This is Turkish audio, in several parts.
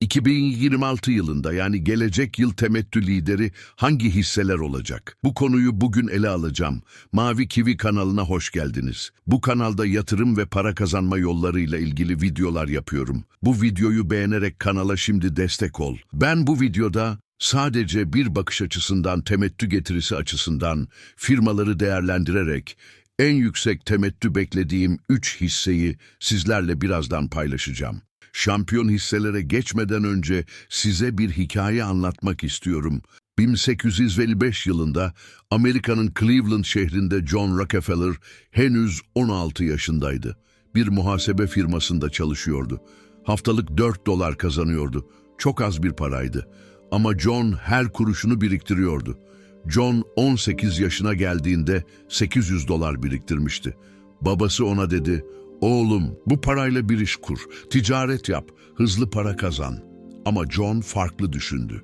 2026 yılında yani gelecek yıl temettü lideri hangi hisseler olacak? Bu konuyu bugün ele alacağım. Mavi Kivi kanalına hoş geldiniz. Bu kanalda yatırım ve para kazanma yollarıyla ilgili videolar yapıyorum. Bu videoyu beğenerek kanala şimdi destek ol. Ben bu videoda sadece bir bakış açısından temettü getirisi açısından firmaları değerlendirerek en yüksek temettü beklediğim 3 hisseyi sizlerle birazdan paylaşacağım. Şampiyon hisselere geçmeden önce size bir hikaye anlatmak istiyorum. 1855 yılında Amerika'nın Cleveland şehrinde John Rockefeller henüz 16 yaşındaydı. Bir muhasebe firmasında çalışıyordu. Haftalık 4 dolar kazanıyordu. Çok az bir paraydı. Ama John her kuruşunu biriktiriyordu. John 18 yaşına geldiğinde 800 dolar biriktirmişti. Babası ona dedi, Oğlum bu parayla bir iş kur, ticaret yap, hızlı para kazan. Ama John farklı düşündü.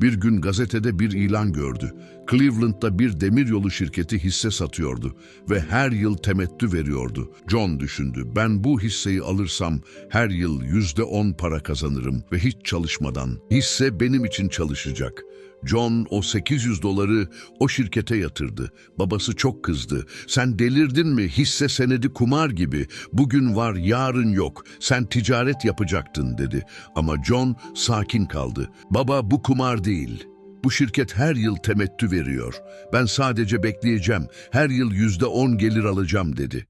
Bir gün gazetede bir ilan gördü. Cleveland'da bir demiryolu şirketi hisse satıyordu ve her yıl temettü veriyordu. John düşündü, ben bu hisseyi alırsam her yıl yüzde on para kazanırım ve hiç çalışmadan. Hisse benim için çalışacak. John o 800 doları o şirkete yatırdı. Babası çok kızdı. Sen delirdin mi? Hisse senedi kumar gibi. Bugün var, yarın yok. Sen ticaret yapacaktın dedi. Ama John sakin kaldı. Baba bu kumar değil. Bu şirket her yıl temettü veriyor. Ben sadece bekleyeceğim. Her yıl yüzde on gelir alacağım dedi.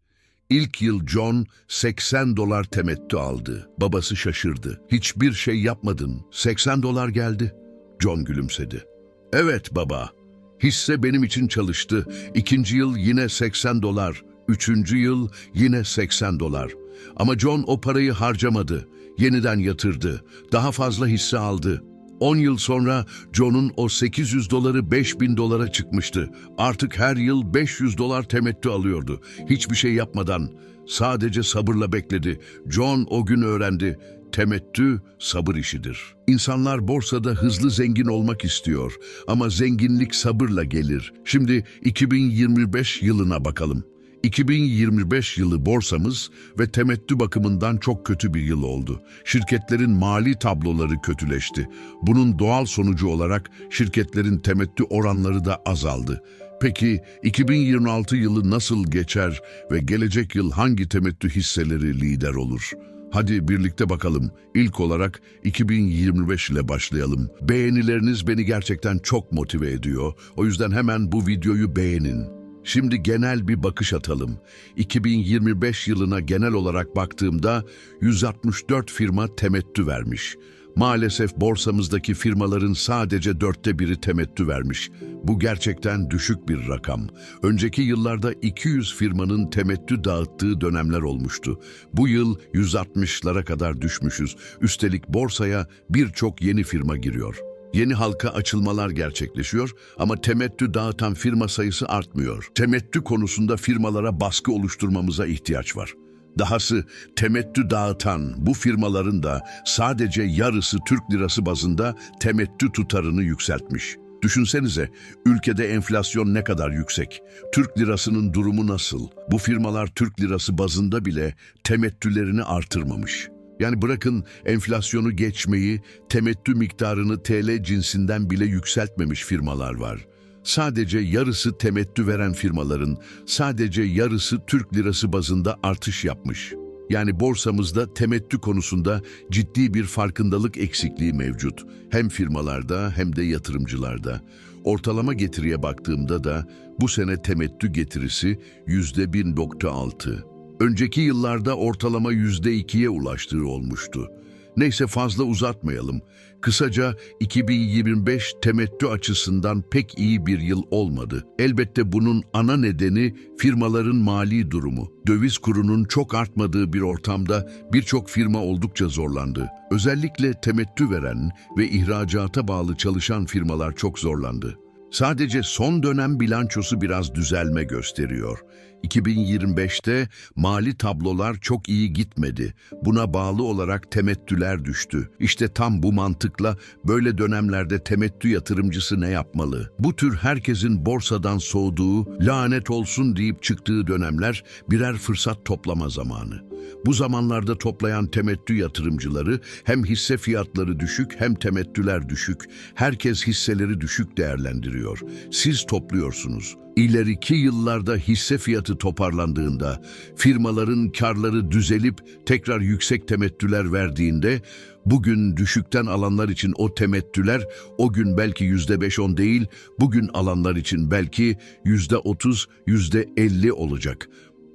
İlk yıl John 80 dolar temettü aldı. Babası şaşırdı. Hiçbir şey yapmadın. 80 dolar geldi. John gülümsedi. Evet baba. Hisse benim için çalıştı. İkinci yıl yine 80 dolar. Üçüncü yıl yine 80 dolar. Ama John o parayı harcamadı. Yeniden yatırdı. Daha fazla hisse aldı. 10 yıl sonra John'un o 800 doları 5000 dolara çıkmıştı. Artık her yıl 500 dolar temettü alıyordu. Hiçbir şey yapmadan sadece sabırla bekledi. John o gün öğrendi. Temettü sabır işidir. İnsanlar borsada hızlı zengin olmak istiyor ama zenginlik sabırla gelir. Şimdi 2025 yılına bakalım. 2025 yılı borsamız ve temettü bakımından çok kötü bir yıl oldu. Şirketlerin mali tabloları kötüleşti. Bunun doğal sonucu olarak şirketlerin temettü oranları da azaldı. Peki 2026 yılı nasıl geçer ve gelecek yıl hangi temettü hisseleri lider olur? Hadi birlikte bakalım. İlk olarak 2025 ile başlayalım. Beğenileriniz beni gerçekten çok motive ediyor. O yüzden hemen bu videoyu beğenin. Şimdi genel bir bakış atalım. 2025 yılına genel olarak baktığımda 164 firma temettü vermiş. Maalesef borsamızdaki firmaların sadece dörtte biri temettü vermiş. Bu gerçekten düşük bir rakam. Önceki yıllarda 200 firmanın temettü dağıttığı dönemler olmuştu. Bu yıl 160'lara kadar düşmüşüz. Üstelik borsaya birçok yeni firma giriyor. Yeni halka açılmalar gerçekleşiyor ama temettü dağıtan firma sayısı artmıyor. Temettü konusunda firmalara baskı oluşturmamıza ihtiyaç var. Dahası temettü dağıtan bu firmaların da sadece yarısı Türk lirası bazında temettü tutarını yükseltmiş. Düşünsenize ülkede enflasyon ne kadar yüksek, Türk lirasının durumu nasıl? Bu firmalar Türk lirası bazında bile temettülerini artırmamış. Yani bırakın enflasyonu geçmeyi, temettü miktarını TL cinsinden bile yükseltmemiş firmalar var. Sadece yarısı temettü veren firmaların sadece yarısı Türk lirası bazında artış yapmış. Yani borsamızda temettü konusunda ciddi bir farkındalık eksikliği mevcut. Hem firmalarda hem de yatırımcılarda. Ortalama getiriye baktığımda da bu sene temettü getirisi %1.6. Önceki yıllarda ortalama %2'ye ulaştığı olmuştu. Neyse fazla uzatmayalım. Kısaca 2025 temettü açısından pek iyi bir yıl olmadı. Elbette bunun ana nedeni firmaların mali durumu. Döviz kurunun çok artmadığı bir ortamda birçok firma oldukça zorlandı. Özellikle temettü veren ve ihracata bağlı çalışan firmalar çok zorlandı. Sadece son dönem bilançosu biraz düzelme gösteriyor. 2025'te mali tablolar çok iyi gitmedi. Buna bağlı olarak temettüler düştü. İşte tam bu mantıkla böyle dönemlerde temettü yatırımcısı ne yapmalı? Bu tür herkesin borsadan soğuduğu, lanet olsun deyip çıktığı dönemler birer fırsat toplama zamanı. Bu zamanlarda toplayan temettü yatırımcıları hem hisse fiyatları düşük hem temettüler düşük. Herkes hisseleri düşük değerlendiriyor. Siz topluyorsunuz. İleriki yıllarda hisse fiyatı toparlandığında, firmaların karları düzelip tekrar yüksek temettüler verdiğinde, bugün düşükten alanlar için o temettüler o gün belki yüzde beş on değil, bugün alanlar için belki yüzde otuz, yüzde elli olacak.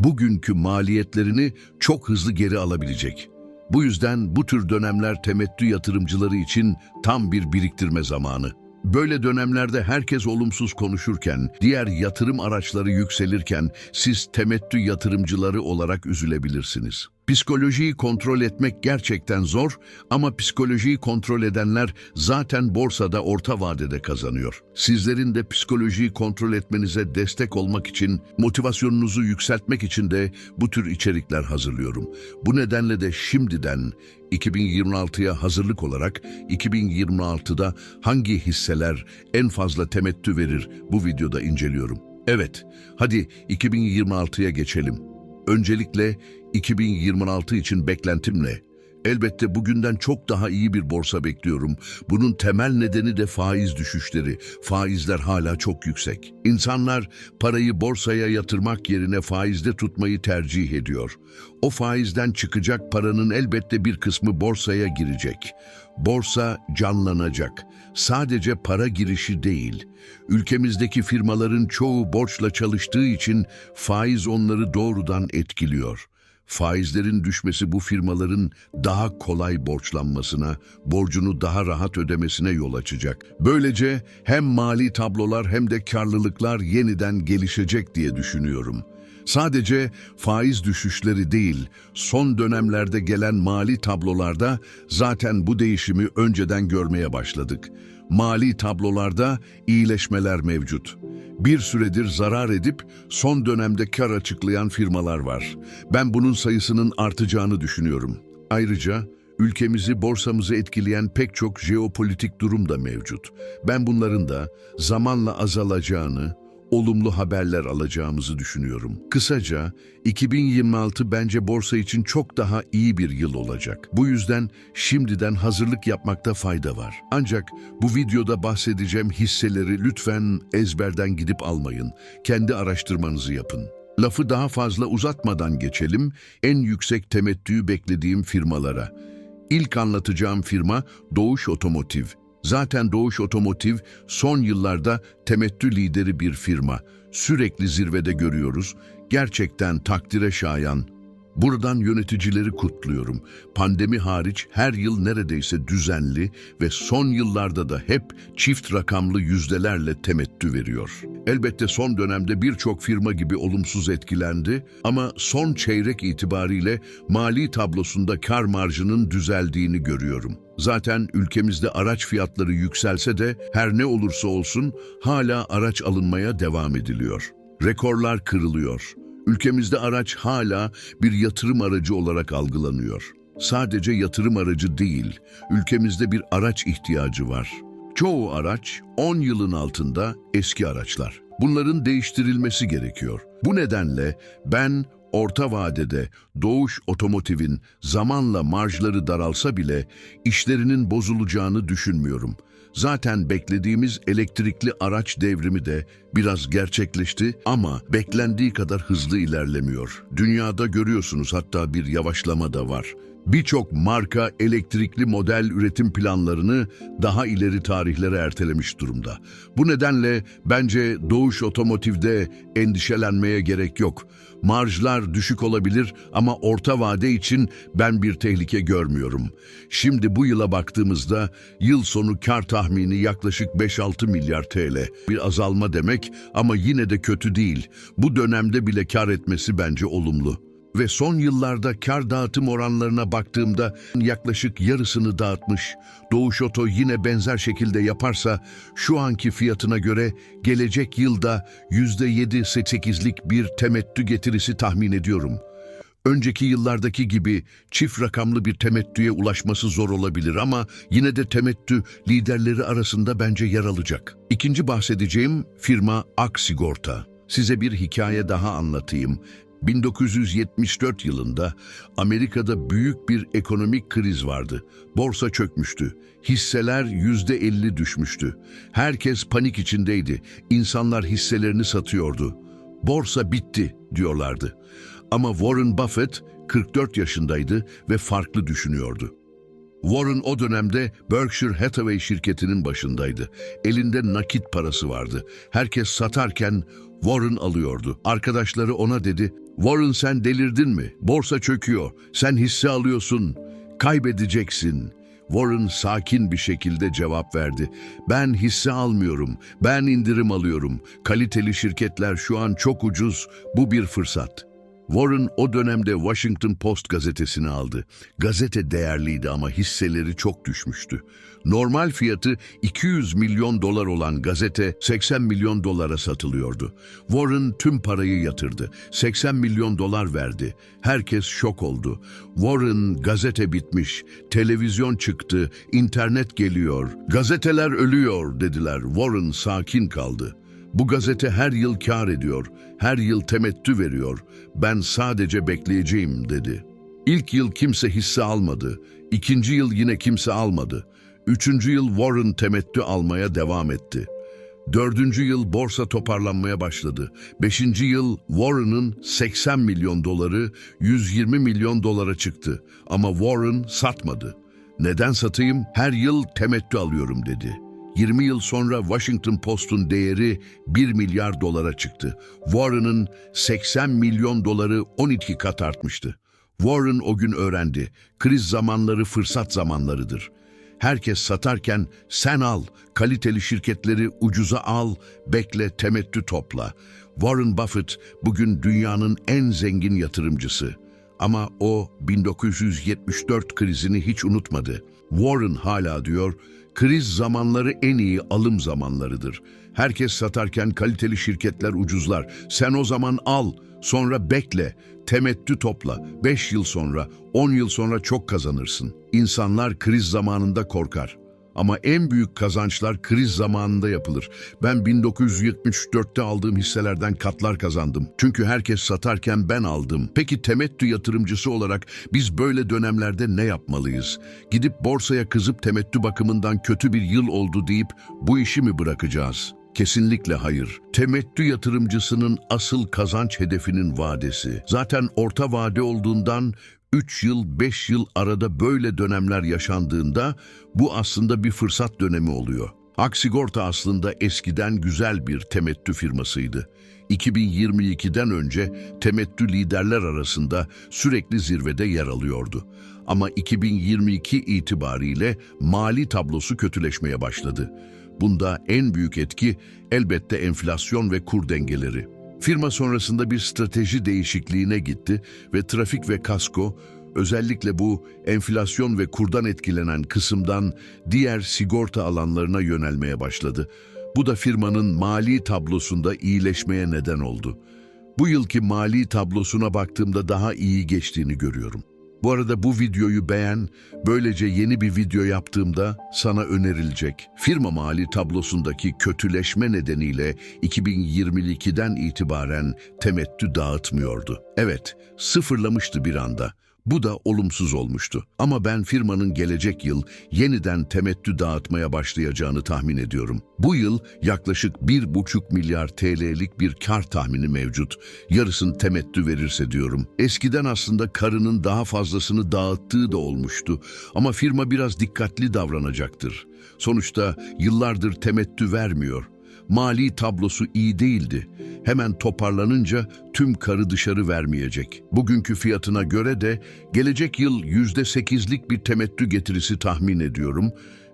Bugünkü maliyetlerini çok hızlı geri alabilecek. Bu yüzden bu tür dönemler temettü yatırımcıları için tam bir biriktirme zamanı. Böyle dönemlerde herkes olumsuz konuşurken, diğer yatırım araçları yükselirken siz temettü yatırımcıları olarak üzülebilirsiniz. Psikolojiyi kontrol etmek gerçekten zor ama psikolojiyi kontrol edenler zaten borsada orta vadede kazanıyor. Sizlerin de psikolojiyi kontrol etmenize destek olmak için, motivasyonunuzu yükseltmek için de bu tür içerikler hazırlıyorum. Bu nedenle de şimdiden 2026'ya hazırlık olarak 2026'da hangi hisseler en fazla temettü verir bu videoda inceliyorum. Evet, hadi 2026'ya geçelim. Öncelikle 2026 için beklentim ne? Elbette bugünden çok daha iyi bir borsa bekliyorum. Bunun temel nedeni de faiz düşüşleri. Faizler hala çok yüksek. İnsanlar parayı borsaya yatırmak yerine faizde tutmayı tercih ediyor. O faizden çıkacak paranın elbette bir kısmı borsaya girecek. Borsa canlanacak. Sadece para girişi değil. Ülkemizdeki firmaların çoğu borçla çalıştığı için faiz onları doğrudan etkiliyor. Faizlerin düşmesi bu firmaların daha kolay borçlanmasına, borcunu daha rahat ödemesine yol açacak. Böylece hem mali tablolar hem de karlılıklar yeniden gelişecek diye düşünüyorum. Sadece faiz düşüşleri değil, son dönemlerde gelen mali tablolarda zaten bu değişimi önceden görmeye başladık. Mali tablolarda iyileşmeler mevcut. Bir süredir zarar edip son dönemde kar açıklayan firmalar var. Ben bunun sayısının artacağını düşünüyorum. Ayrıca ülkemizi, borsamızı etkileyen pek çok jeopolitik durum da mevcut. Ben bunların da zamanla azalacağını, olumlu haberler alacağımızı düşünüyorum. Kısaca 2026 bence borsa için çok daha iyi bir yıl olacak. Bu yüzden şimdiden hazırlık yapmakta fayda var. Ancak bu videoda bahsedeceğim hisseleri lütfen ezberden gidip almayın. Kendi araştırmanızı yapın. Lafı daha fazla uzatmadan geçelim en yüksek temettüyü beklediğim firmalara. İlk anlatacağım firma Doğuş Otomotiv. Zaten Doğuş Otomotiv son yıllarda temettü lideri bir firma. Sürekli zirvede görüyoruz. Gerçekten takdire şayan. Buradan yöneticileri kutluyorum. Pandemi hariç her yıl neredeyse düzenli ve son yıllarda da hep çift rakamlı yüzdelerle temettü veriyor. Elbette son dönemde birçok firma gibi olumsuz etkilendi ama son çeyrek itibariyle mali tablosunda kar marjının düzeldiğini görüyorum. Zaten ülkemizde araç fiyatları yükselse de her ne olursa olsun hala araç alınmaya devam ediliyor. Rekorlar kırılıyor. Ülkemizde araç hala bir yatırım aracı olarak algılanıyor. Sadece yatırım aracı değil, ülkemizde bir araç ihtiyacı var. Çoğu araç 10 yılın altında eski araçlar. Bunların değiştirilmesi gerekiyor. Bu nedenle ben orta vadede Doğuş Otomotiv'in zamanla marjları daralsa bile işlerinin bozulacağını düşünmüyorum. Zaten beklediğimiz elektrikli araç devrimi de biraz gerçekleşti ama beklendiği kadar hızlı ilerlemiyor. Dünyada görüyorsunuz hatta bir yavaşlama da var. Birçok marka elektrikli model üretim planlarını daha ileri tarihlere ertelemiş durumda. Bu nedenle bence Doğuş Otomotiv'de endişelenmeye gerek yok. Marjlar düşük olabilir ama orta vade için ben bir tehlike görmüyorum. Şimdi bu yıla baktığımızda yıl sonu kar tahmini yaklaşık 5-6 milyar TL. Bir azalma demek ama yine de kötü değil. Bu dönemde bile kar etmesi bence olumlu ve son yıllarda kar dağıtım oranlarına baktığımda yaklaşık yarısını dağıtmış. Doğuş Oto yine benzer şekilde yaparsa şu anki fiyatına göre gelecek yılda %7-8'lik bir temettü getirisi tahmin ediyorum. Önceki yıllardaki gibi çift rakamlı bir temettüye ulaşması zor olabilir ama yine de temettü liderleri arasında bence yer alacak. İkinci bahsedeceğim firma Ak Sigorta. Size bir hikaye daha anlatayım. 1974 yılında Amerika'da büyük bir ekonomik kriz vardı. Borsa çökmüştü. Hisseler %50 düşmüştü. Herkes panik içindeydi. İnsanlar hisselerini satıyordu. Borsa bitti diyorlardı. Ama Warren Buffett 44 yaşındaydı ve farklı düşünüyordu. Warren o dönemde Berkshire Hathaway şirketinin başındaydı. Elinde nakit parası vardı. Herkes satarken Warren alıyordu. Arkadaşları ona dedi, Warren sen delirdin mi? Borsa çöküyor. Sen hisse alıyorsun. Kaybedeceksin. Warren sakin bir şekilde cevap verdi. Ben hisse almıyorum. Ben indirim alıyorum. Kaliteli şirketler şu an çok ucuz. Bu bir fırsat. Warren o dönemde Washington Post gazetesini aldı. Gazete değerliydi ama hisseleri çok düşmüştü. Normal fiyatı 200 milyon dolar olan gazete 80 milyon dolara satılıyordu. Warren tüm parayı yatırdı. 80 milyon dolar verdi. Herkes şok oldu. Warren gazete bitmiş, televizyon çıktı, internet geliyor. Gazeteler ölüyor dediler. Warren sakin kaldı. Bu gazete her yıl kar ediyor, her yıl temettü veriyor. Ben sadece bekleyeceğim dedi. İlk yıl kimse hisse almadı. İkinci yıl yine kimse almadı. Üçüncü yıl Warren temettü almaya devam etti. Dördüncü yıl borsa toparlanmaya başladı. Beşinci yıl Warren'ın 80 milyon doları 120 milyon dolara çıktı. Ama Warren satmadı. Neden satayım? Her yıl temettü alıyorum dedi. 20 yıl sonra Washington Post'un değeri 1 milyar dolara çıktı. Warren'ın 80 milyon doları 12 kat artmıştı. Warren o gün öğrendi. Kriz zamanları fırsat zamanlarıdır. Herkes satarken sen al, kaliteli şirketleri ucuza al, bekle, temettü topla. Warren Buffett bugün dünyanın en zengin yatırımcısı. Ama o 1974 krizini hiç unutmadı. Warren hala diyor, kriz zamanları en iyi alım zamanlarıdır. Herkes satarken kaliteli şirketler ucuzlar. Sen o zaman al, sonra bekle, temettü topla. 5 yıl sonra, 10 yıl sonra çok kazanırsın. İnsanlar kriz zamanında korkar. Ama en büyük kazançlar kriz zamanında yapılır. Ben 1974'te aldığım hisselerden katlar kazandım. Çünkü herkes satarken ben aldım. Peki temettü yatırımcısı olarak biz böyle dönemlerde ne yapmalıyız? Gidip borsaya kızıp temettü bakımından kötü bir yıl oldu deyip bu işi mi bırakacağız? Kesinlikle hayır. Temettü yatırımcısının asıl kazanç hedefinin vadesi. Zaten orta vade olduğundan 3 yıl, 5 yıl arada böyle dönemler yaşandığında bu aslında bir fırsat dönemi oluyor. Aksigorta aslında eskiden güzel bir temettü firmasıydı. 2022'den önce temettü liderler arasında sürekli zirvede yer alıyordu. Ama 2022 itibariyle mali tablosu kötüleşmeye başladı. Bunda en büyük etki elbette enflasyon ve kur dengeleri. Firma sonrasında bir strateji değişikliğine gitti ve trafik ve kasko özellikle bu enflasyon ve kurdan etkilenen kısımdan diğer sigorta alanlarına yönelmeye başladı. Bu da firmanın mali tablosunda iyileşmeye neden oldu. Bu yılki mali tablosuna baktığımda daha iyi geçtiğini görüyorum. Bu arada bu videoyu beğen, böylece yeni bir video yaptığımda sana önerilecek. Firma mali tablosundaki kötüleşme nedeniyle 2022'den itibaren temettü dağıtmıyordu. Evet, sıfırlamıştı bir anda. Bu da olumsuz olmuştu. Ama ben firmanın gelecek yıl yeniden temettü dağıtmaya başlayacağını tahmin ediyorum. Bu yıl yaklaşık 1,5 milyar TL'lik bir kar tahmini mevcut. Yarısını temettü verirse diyorum. Eskiden aslında karının daha fazlasını dağıttığı da olmuştu. Ama firma biraz dikkatli davranacaktır. Sonuçta yıllardır temettü vermiyor. Mali tablosu iyi değildi. Hemen toparlanınca tüm karı dışarı vermeyecek. Bugünkü fiyatına göre de gelecek yıl yüzde sekizlik bir temettü getirisi tahmin ediyorum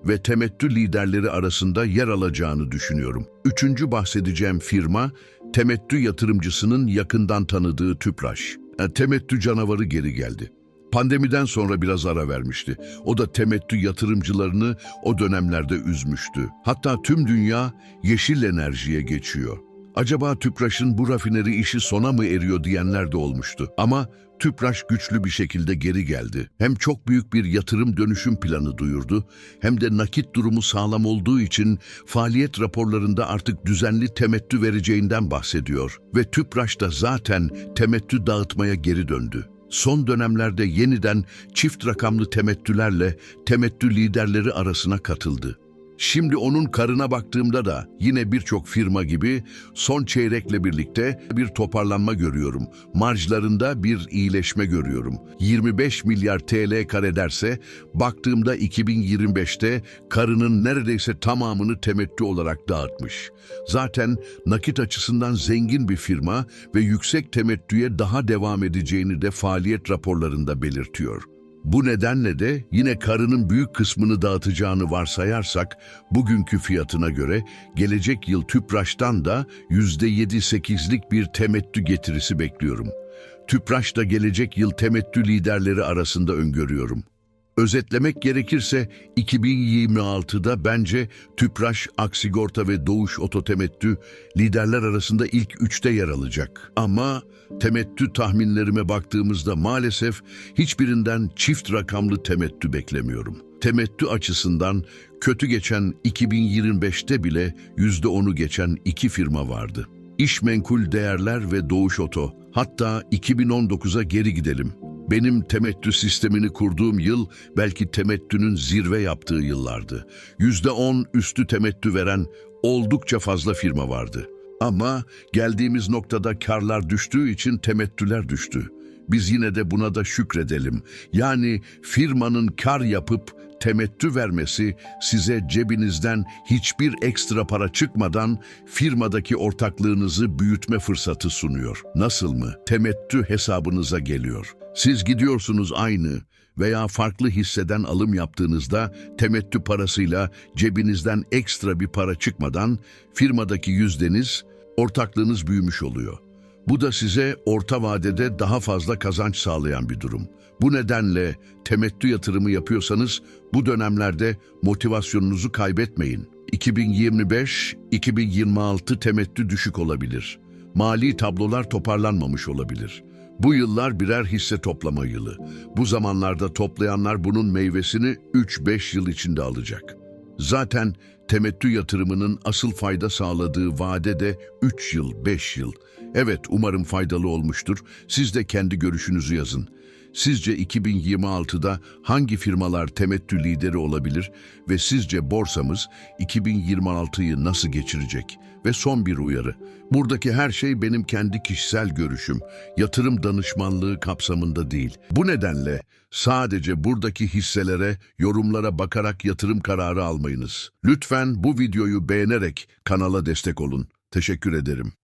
ve temettü liderleri arasında yer alacağını düşünüyorum. Üçüncü bahsedeceğim firma, temettü yatırımcısının yakından tanıdığı Tüpraş. E, Temettü canavarı geri geldi. Pandemiden sonra biraz ara vermişti. O da temettü yatırımcılarını o dönemlerde üzmüştü. Hatta tüm dünya yeşil enerjiye geçiyor. Acaba Tüpraş'ın bu rafineri işi sona mı eriyor diyenler de olmuştu. Ama Tüpraş güçlü bir şekilde geri geldi. Hem çok büyük bir yatırım dönüşüm planı duyurdu, hem de nakit durumu sağlam olduğu için faaliyet raporlarında artık düzenli temettü vereceğinden bahsediyor. Ve Tüpraş da zaten temettü dağıtmaya geri döndü. Son dönemlerde yeniden çift rakamlı temettülerle temettü liderleri arasına katıldı. Şimdi onun karına baktığımda da yine birçok firma gibi son çeyrekle birlikte bir toparlanma görüyorum. Marjlarında bir iyileşme görüyorum. 25 milyar TL kar ederse baktığımda 2025'te karının neredeyse tamamını temettü olarak dağıtmış. Zaten nakit açısından zengin bir firma ve yüksek temettüye daha devam edeceğini de faaliyet raporlarında belirtiyor. Bu nedenle de yine karının büyük kısmını dağıtacağını varsayarsak bugünkü fiyatına göre gelecek yıl Tüpraş'tan da %7-8'lik bir temettü getirisi bekliyorum. Tüpraş da gelecek yıl temettü liderleri arasında öngörüyorum. Özetlemek gerekirse 2026'da bence Tüpraş, Aksigorta ve Doğuş Ototemettü liderler arasında ilk üçte yer alacak. Ama temettü tahminlerime baktığımızda maalesef hiçbirinden çift rakamlı temettü beklemiyorum. Temettü açısından kötü geçen 2025'te bile %10'u geçen iki firma vardı. İşmenkul Değerler ve Doğuş Oto. Hatta 2019'a geri gidelim. Benim temettü sistemini kurduğum yıl belki temettünün zirve yaptığı yıllardı. %10 üstü temettü veren oldukça fazla firma vardı. Ama geldiğimiz noktada karlar düştüğü için temettüler düştü. Biz yine de buna da şükredelim. Yani firmanın kar yapıp temettü vermesi size cebinizden hiçbir ekstra para çıkmadan firmadaki ortaklığınızı büyütme fırsatı sunuyor. Nasıl mı? Temettü hesabınıza geliyor. Siz gidiyorsunuz aynı veya farklı hisseden alım yaptığınızda temettü parasıyla cebinizden ekstra bir para çıkmadan firmadaki yüzdeniz, ortaklığınız büyümüş oluyor. Bu da size orta vadede daha fazla kazanç sağlayan bir durum. Bu nedenle temettü yatırımı yapıyorsanız bu dönemlerde motivasyonunuzu kaybetmeyin. 2025-2026 temettü düşük olabilir. Mali tablolar toparlanmamış olabilir. Bu yıllar birer hisse toplama yılı. Bu zamanlarda toplayanlar bunun meyvesini 3-5 yıl içinde alacak. Zaten temettü yatırımının asıl fayda sağladığı vade de 3 yıl, 5 yıl. Evet, umarım faydalı olmuştur. Siz de kendi görüşünüzü yazın. Sizce 2026'da hangi firmalar temettü lideri olabilir ve sizce borsamız 2026'yı nasıl geçirecek? Ve son bir uyarı. Buradaki her şey benim kendi kişisel görüşüm. Yatırım danışmanlığı kapsamında değil. Bu nedenle sadece buradaki hisselere, yorumlara bakarak yatırım kararı almayınız. Lütfen bu videoyu beğenerek kanala destek olun. Teşekkür ederim.